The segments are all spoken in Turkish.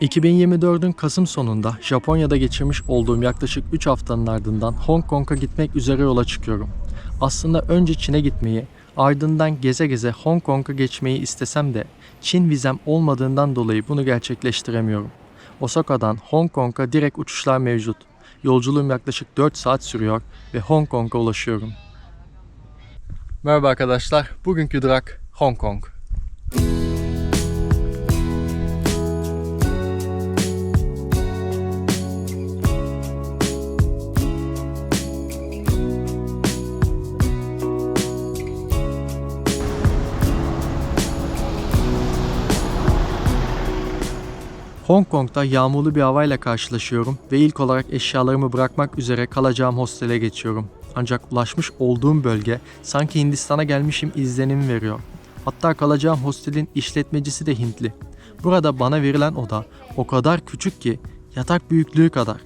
2024'ün Kasım sonunda Japonya'da geçirmiş olduğum yaklaşık 3 haftanın ardından Hong Kong'a gitmek üzere yola çıkıyorum. Aslında önce Çin'e gitmeyi, ardından geze geze Hong Kong'a geçmeyi istesem de Çin vizem olmadığından dolayı bunu gerçekleştiremiyorum. Osaka'dan Hong Kong'a direkt uçuşlar mevcut. Yolculuğum yaklaşık 4 saat sürüyor ve Hong Kong'a ulaşıyorum. Merhaba arkadaşlar, bugünkü durak Hong Kong. Hong Kong'da yağmurlu bir havayla karşılaşıyorum ve ilk olarak eşyalarımı bırakmak üzere kalacağım hostele geçiyorum. Ancak ulaşmış olduğum bölge sanki Hindistan'a gelmişim izlenimi veriyor. Hatta kalacağım hostelin işletmecisi de Hintli. Burada bana verilen oda o kadar küçük ki yatak büyüklüğü kadar.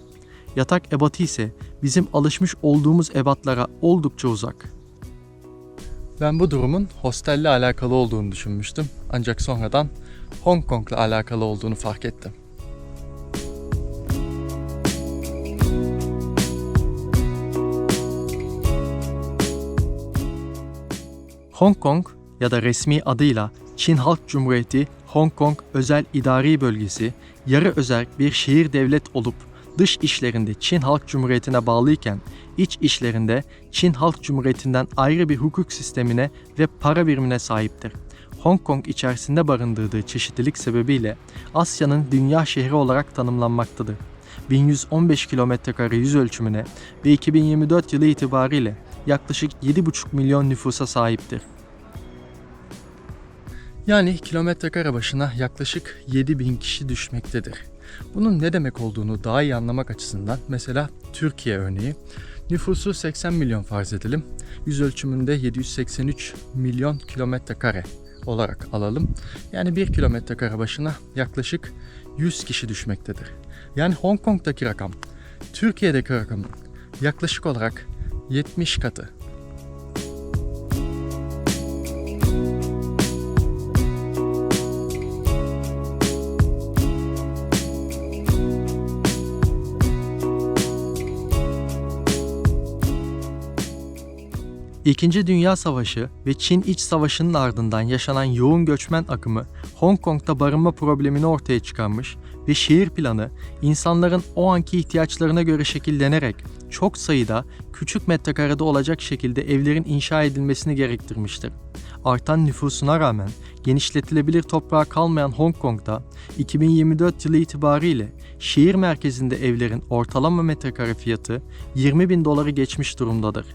Yatak ebatı ise bizim alışmış olduğumuz ebatlara oldukça uzak. Ben bu durumun hostelle alakalı olduğunu düşünmüştüm. Ancak sonradan Hong Kong'la alakalı olduğunu fark ettim. Hong Kong ya da resmi adıyla Çin Halk Cumhuriyeti Hong Kong Özel İdari Bölgesi yarı özel bir şehir devlet olup dış işlerinde Çin Halk Cumhuriyeti'ne bağlıyken iç işlerinde Çin Halk Cumhuriyeti'nden ayrı bir hukuk sistemine ve para birimine sahiptir. Hong Kong içerisinde barındırdığı çeşitlilik sebebiyle Asya'nın dünya şehri olarak tanımlanmaktadır. 1115 km2 yüz ölçümüne ve 2024 yılı itibariyle yaklaşık 7,5 milyon nüfusa sahiptir. Yani kilometre kare başına yaklaşık 7000 kişi düşmektedir. Bunun ne demek olduğunu daha iyi anlamak açısından mesela Türkiye örneği nüfusu 80 milyon farz edelim. Yüz ölçümünde 783 milyon kilometre kare olarak alalım. Yani 1 kilometre kare başına yaklaşık 100 kişi düşmektedir. Yani Hong Kong'daki rakam Türkiye'deki rakamın yaklaşık olarak 70 katı. İkinci Dünya Savaşı ve Çin İç Savaşı'nın ardından yaşanan yoğun göçmen akımı Hong Kong'da barınma problemini ortaya çıkarmış ve şehir planı insanların o anki ihtiyaçlarına göre şekillenerek çok sayıda küçük metrekarede olacak şekilde evlerin inşa edilmesini gerektirmiştir. Artan nüfusuna rağmen genişletilebilir toprağı kalmayan Hong Kong'da 2024 yılı itibariyle şehir merkezinde evlerin ortalama metrekare fiyatı 20 bin doları geçmiş durumdadır.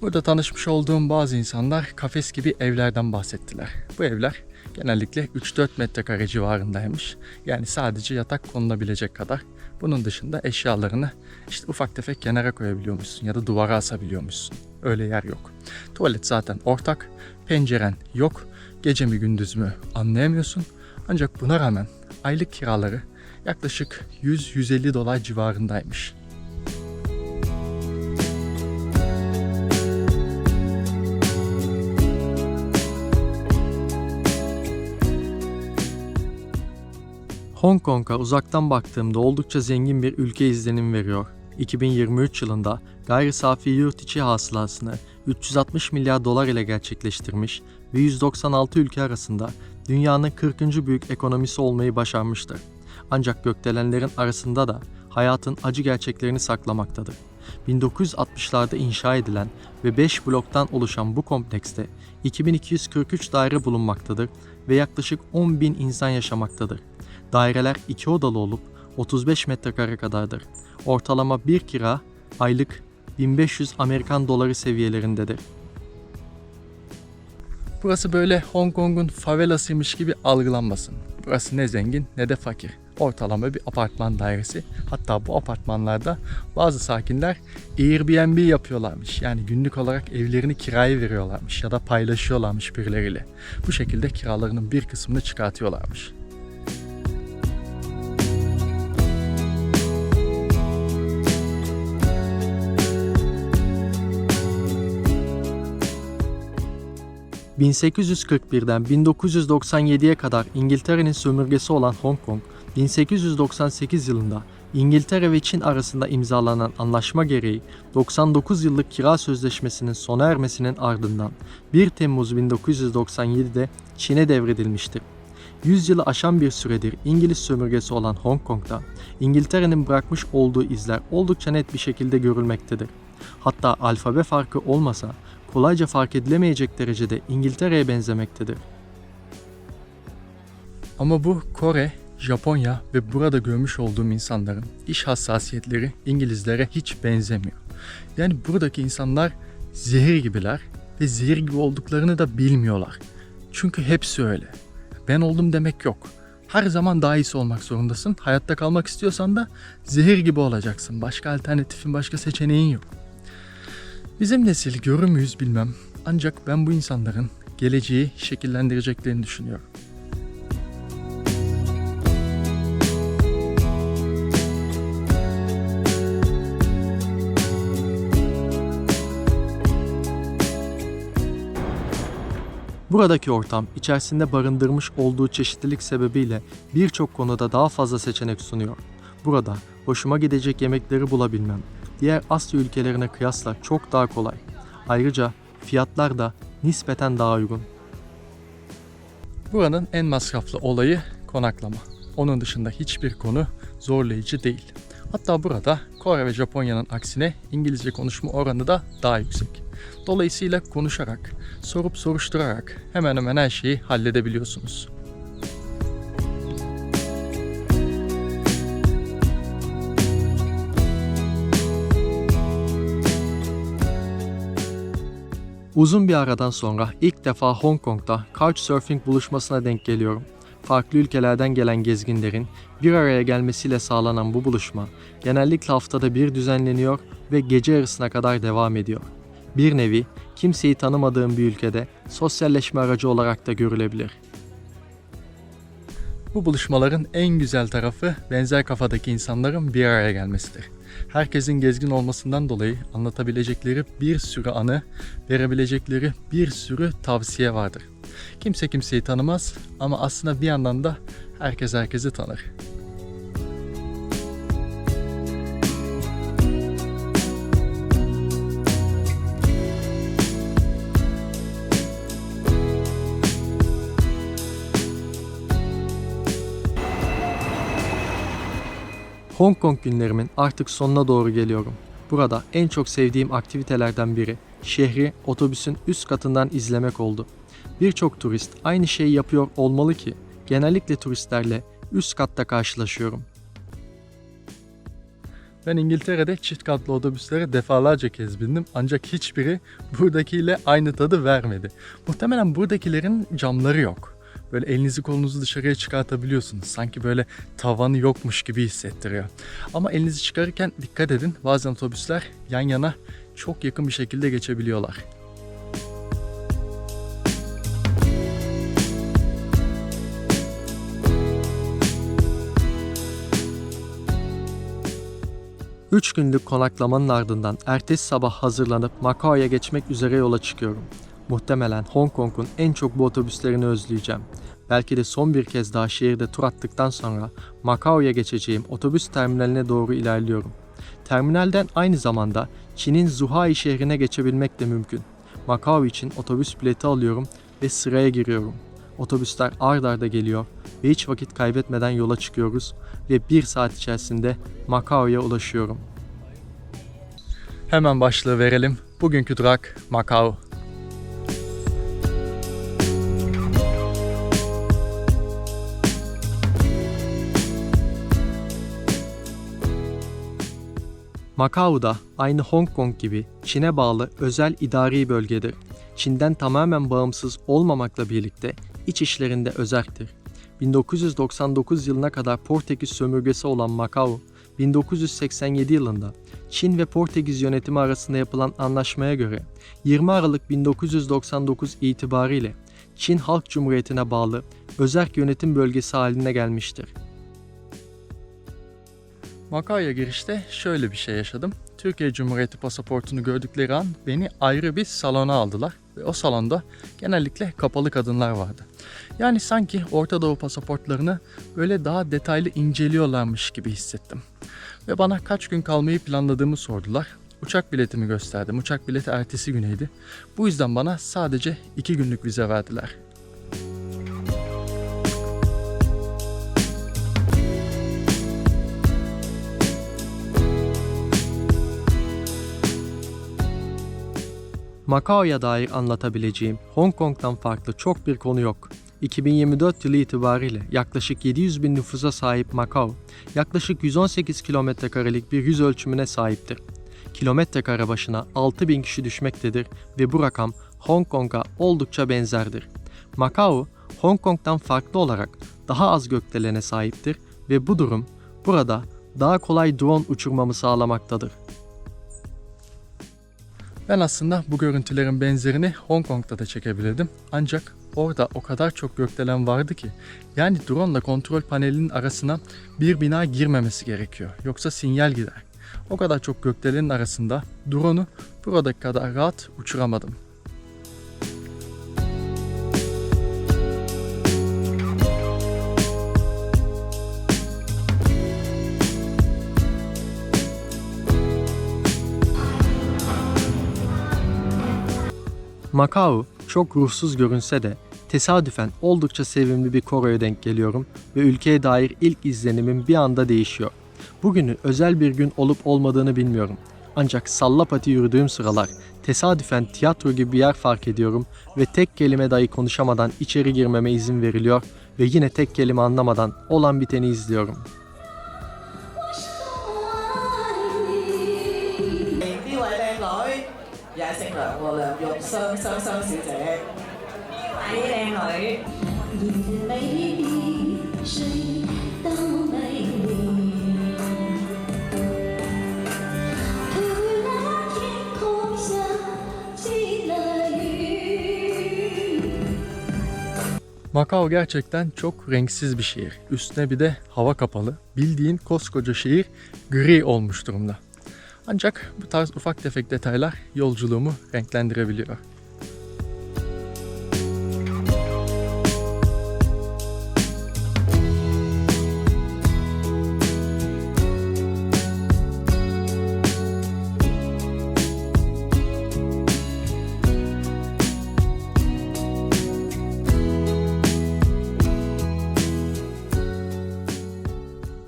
Burada tanışmış olduğum bazı insanlar kafes gibi evlerden bahsettiler. Bu evler genellikle 3-4 metrekare civarındaymış. Yani sadece yatak konulabilecek kadar. Bunun dışında eşyalarını işte ufak tefek kenara koyabiliyormuşsun ya da duvara asabiliyormuşsun. Öyle yer yok. Tuvalet zaten ortak, penceren yok, gece mi gündüz mü anlayamıyorsun. Ancak buna rağmen aylık kiraları yaklaşık 100-150 dolar civarındaymış. Hong Kong'a uzaktan baktığımda oldukça zengin bir ülke izlenim veriyor. 2023 yılında gayri safi yurt içi hasılasını 360 milyar dolar ile gerçekleştirmiş ve 196 ülke arasında dünyanın 40. büyük ekonomisi olmayı başarmıştır. Ancak gökdelenlerin arasında da hayatın acı gerçeklerini saklamaktadır. 1960'larda inşa edilen ve 5 bloktan oluşan bu komplekste 2243 daire bulunmaktadır ve yaklaşık 10 bin insan yaşamaktadır. Daireler iki odalı olup 35 metrekare kadardır. Ortalama bir kira aylık 1500 Amerikan doları seviyelerindedir. Burası böyle Hong Kong'un favelasıymış gibi algılanmasın. Burası ne zengin ne de fakir. Ortalama bir apartman dairesi. Hatta bu apartmanlarda bazı sakinler Airbnb yapıyorlarmış. Yani günlük olarak evlerini kiraya veriyorlarmış ya da paylaşıyorlarmış birileriyle. Bu şekilde kiralarının bir kısmını çıkartıyorlarmış. 1841'den 1997'ye kadar İngiltere'nin sömürgesi olan Hong Kong, 1898 yılında İngiltere ve Çin arasında imzalanan anlaşma gereği 99 yıllık kira sözleşmesinin sona ermesinin ardından 1 Temmuz 1997'de Çin'e devredilmiştir. 100 yılı aşan bir süredir İngiliz sömürgesi olan Hong Kong'da İngiltere'nin bırakmış olduğu izler oldukça net bir şekilde görülmektedir. Hatta alfabe farkı olmasa kolayca fark edilemeyecek derecede İngiltere'ye benzemektedir. Ama bu Kore, Japonya ve burada görmüş olduğum insanların iş hassasiyetleri İngilizlere hiç benzemiyor. Yani buradaki insanlar zehir gibiler ve zehir gibi olduklarını da bilmiyorlar. Çünkü hepsi öyle. Ben oldum demek yok. Her zaman daha iyisi olmak zorundasın. Hayatta kalmak istiyorsan da zehir gibi olacaksın. Başka alternatifin, başka seçeneğin yok. Bizim nesil görür müyüz bilmem. Ancak ben bu insanların geleceği şekillendireceklerini düşünüyorum. Buradaki ortam içerisinde barındırmış olduğu çeşitlilik sebebiyle birçok konuda daha fazla seçenek sunuyor. Burada hoşuma gidecek yemekleri bulabilmem diğer Asya ülkelerine kıyasla çok daha kolay. Ayrıca fiyatlar da nispeten daha uygun. Buranın en masraflı olayı konaklama. Onun dışında hiçbir konu zorlayıcı değil. Hatta burada Kore ve Japonya'nın aksine İngilizce konuşma oranı da daha yüksek. Dolayısıyla konuşarak, sorup soruşturarak hemen hemen her şeyi halledebiliyorsunuz. Uzun bir aradan sonra ilk defa Hong Kong'da Couchsurfing buluşmasına denk geliyorum. Farklı ülkelerden gelen gezginlerin bir araya gelmesiyle sağlanan bu buluşma genellikle haftada bir düzenleniyor ve gece yarısına kadar devam ediyor. Bir nevi kimseyi tanımadığım bir ülkede sosyalleşme aracı olarak da görülebilir. Bu buluşmaların en güzel tarafı benzer kafadaki insanların bir araya gelmesidir. Herkesin gezgin olmasından dolayı anlatabilecekleri bir sürü anı, verebilecekleri bir sürü tavsiye vardır. Kimse kimseyi tanımaz ama aslında bir yandan da herkes herkesi tanır. Hong Kong günlerimin artık sonuna doğru geliyorum. Burada en çok sevdiğim aktivitelerden biri şehri otobüsün üst katından izlemek oldu. Birçok turist aynı şeyi yapıyor olmalı ki genellikle turistlerle üst katta karşılaşıyorum. Ben İngiltere'de çift katlı otobüslere defalarca kez bindim ancak hiçbiri buradakiyle aynı tadı vermedi. Muhtemelen buradakilerin camları yok. Böyle elinizi kolunuzu dışarıya çıkartabiliyorsunuz. Sanki böyle tavanı yokmuş gibi hissettiriyor. Ama elinizi çıkarırken dikkat edin. Bazen otobüsler yan yana çok yakın bir şekilde geçebiliyorlar. Üç günlük konaklamanın ardından ertesi sabah hazırlanıp Macao'ya geçmek üzere yola çıkıyorum. Muhtemelen Hong Kong'un en çok bu otobüslerini özleyeceğim. Belki de son bir kez daha şehirde tur attıktan sonra Macao'ya geçeceğim otobüs terminaline doğru ilerliyorum. Terminalden aynı zamanda Çin'in Zhuhai şehrine geçebilmek de mümkün. Macao için otobüs bileti alıyorum ve sıraya giriyorum. Otobüsler ard arda geliyor ve hiç vakit kaybetmeden yola çıkıyoruz ve bir saat içerisinde Macao'ya ulaşıyorum. Hemen başlığı verelim. Bugünkü durak Macao. Macau da aynı Hong Kong gibi Çin'e bağlı özel idari bölgedir. Çin'den tamamen bağımsız olmamakla birlikte iç işlerinde özerktir. 1999 yılına kadar Portekiz sömürgesi olan Macau, 1987 yılında Çin ve Portekiz yönetimi arasında yapılan anlaşmaya göre 20 Aralık 1999 itibariyle Çin Halk Cumhuriyeti'ne bağlı özerk yönetim bölgesi haline gelmiştir. Macao'ya girişte şöyle bir şey yaşadım. Türkiye Cumhuriyeti pasaportunu gördükleri an beni ayrı bir salona aldılar. Ve o salonda genellikle kapalı kadınlar vardı. Yani sanki Orta Doğu pasaportlarını böyle daha detaylı inceliyorlarmış gibi hissettim. Ve bana kaç gün kalmayı planladığımı sordular. Uçak biletimi gösterdim. Uçak bileti ertesi güneydi. Bu yüzden bana sadece iki günlük vize verdiler. Macao'ya dair anlatabileceğim Hong Kong'dan farklı çok bir konu yok. 2024 yılı itibariyle yaklaşık 700 bin nüfusa sahip Macao, yaklaşık 118 kilometre karelik bir yüz ölçümüne sahiptir. Kilometre kare başına 6 bin kişi düşmektedir ve bu rakam Hong Kong'a oldukça benzerdir. Macao, Hong Kong'dan farklı olarak daha az gökdelene sahiptir ve bu durum burada daha kolay drone uçurmamı sağlamaktadır. Ben aslında bu görüntülerin benzerini Hong Kong'da da çekebilirdim. Ancak orada o kadar çok gökdelen vardı ki yani drone ile kontrol panelinin arasına bir bina girmemesi gerekiyor. Yoksa sinyal gider. O kadar çok gökdelenin arasında drone'u buradaki kadar rahat uçuramadım. Macao çok ruhsuz görünse de tesadüfen oldukça sevimli bir koroya denk geliyorum ve ülkeye dair ilk izlenimim bir anda değişiyor. Bugünün özel bir gün olup olmadığını bilmiyorum. Ancak sallapati yürüdüğüm sıralar tesadüfen tiyatro gibi bir yer fark ediyorum ve tek kelime dahi konuşamadan içeri girmeme izin veriliyor ve yine tek kelime anlamadan olan biteni izliyorum. 系姓梁喎，梁玉双双双小姐。呢位靓女，你的美丽比谁都美丽。突然天空下起了雨。 Macao gerçekten çok renksiz bir şehir. Üstüne bir de hava kapalı. Bildiğin koskoca şehir gri olmuş durumda. Ancak bu tarz ufak tefek detaylar yolculuğumu renklendirebiliyor.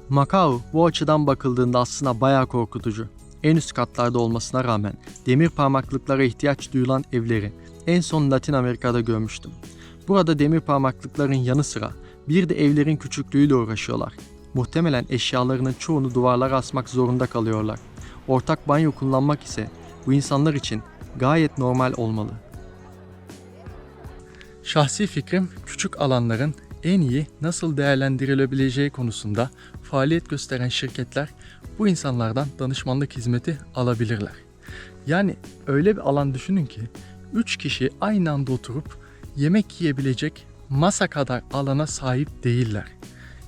Macao bu açıdan bakıldığında aslında bayağı korkutucu. En üst katlarda olmasına rağmen demir parmaklıklara ihtiyaç duyulan evleri en son Latin Amerika'da görmüştüm. Burada demir parmaklıkların yanı sıra bir de evlerin küçüklüğüyle uğraşıyorlar. Muhtemelen eşyalarının çoğunu duvarlara asmak zorunda kalıyorlar. Ortak banyo kullanmak ise bu insanlar için gayet normal olmalı. Şahsi fikrim küçük alanların en iyi nasıl değerlendirilebileceği konusunda faaliyet gösteren şirketler bu insanlardan danışmanlık hizmeti alabilirler. Yani öyle bir alan düşünün ki 3 kişi aynı anda oturup yemek yiyebilecek masa kadar alana sahip değiller.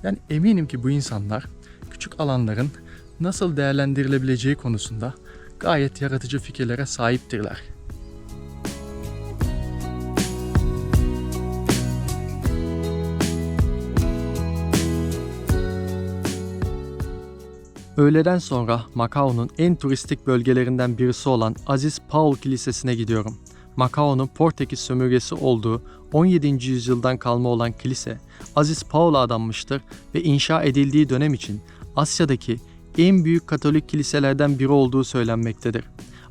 Yani eminim ki bu insanlar küçük alanların nasıl değerlendirilebileceği konusunda gayet yaratıcı fikirlere sahiptirler. Öğleden sonra Macao'nun en turistik bölgelerinden birisi olan Aziz Paul Kilisesi'ne gidiyorum. Macao'nun Portekiz sömürgesi olduğu 17. yüzyıldan kalma olan kilise, Aziz Paul'a adanmıştır ve inşa edildiği dönem için Asya'daki en büyük Katolik kiliselerden biri olduğu söylenmektedir.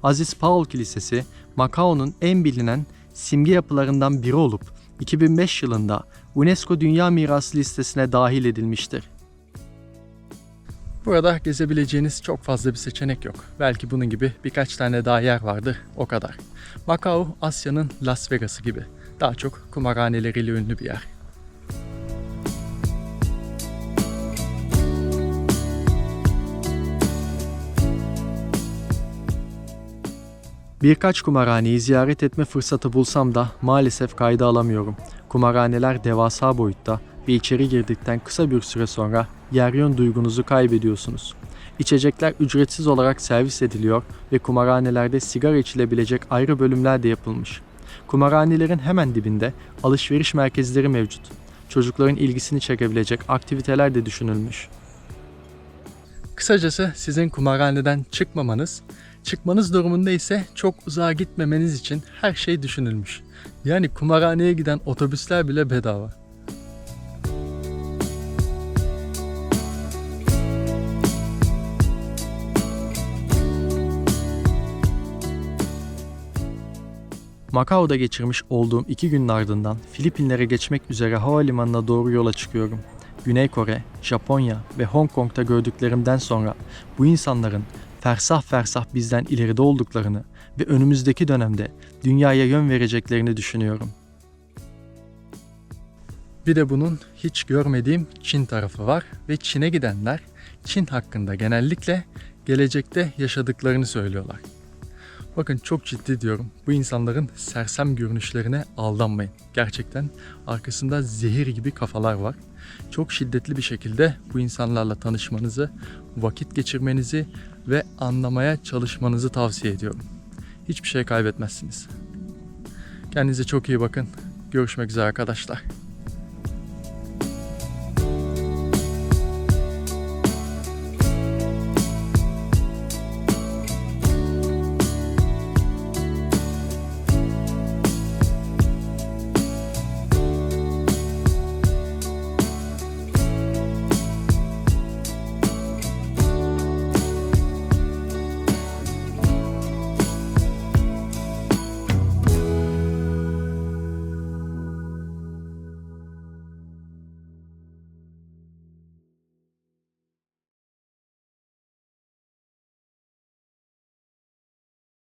Aziz Paul Kilisesi, Macao'nun en bilinen simge yapılarından biri olup 2005 yılında UNESCO Dünya Mirası listesine dahil edilmiştir. Burada gezebileceğiniz çok fazla bir seçenek yok. Belki bunun gibi birkaç tane daha yer vardı, o kadar. Macao, Asya'nın Las Vegas'ı gibi. Daha çok kumarhaneleriyle ünlü bir yer. Birkaç kumarhaneyi ziyaret etme fırsatı bulsam da maalesef kayda alamıyorum. Kumarhaneler devasa boyutta ve içeri girdikten kısa bir süre sonra yer yön duygunuzu kaybediyorsunuz. İçecekler ücretsiz olarak servis ediliyor ve kumarhanelerde sigara içilebilecek ayrı bölümler de yapılmış. Kumarhanelerin hemen dibinde alışveriş merkezleri mevcut. Çocukların ilgisini çekebilecek aktiviteler de düşünülmüş. Kısacası sizin kumarhaneden çıkmamanız, çıkmanız durumunda ise çok uzağa gitmemeniz için her şey düşünülmüş. Yani kumarhaneye giden otobüsler bile bedava. Macao'da geçirmiş olduğum iki günün ardından Filipinlere geçmek üzere havalimanına doğru yola çıkıyorum. Güney Kore, Japonya ve Hong Kong'da gördüklerimden sonra bu insanların fersah fersah bizden ileride olduklarını ve önümüzdeki dönemde dünyaya yön vereceklerini düşünüyorum. Bir de bunun hiç görmediğim Çin tarafı var ve Çin'e gidenler Çin hakkında genellikle gelecekte yaşadıklarını söylüyorlar. Bakın çok ciddi diyorum. Bu insanların sersem görünüşlerine aldanmayın. Gerçekten arkasında zehir gibi kafalar var. Çok şiddetli bir şekilde bu insanlarla tanışmanızı, vakit geçirmenizi ve anlamaya çalışmanızı tavsiye ediyorum. Hiçbir şey kaybetmezsiniz. Kendinize çok iyi bakın. Görüşmek üzere arkadaşlar.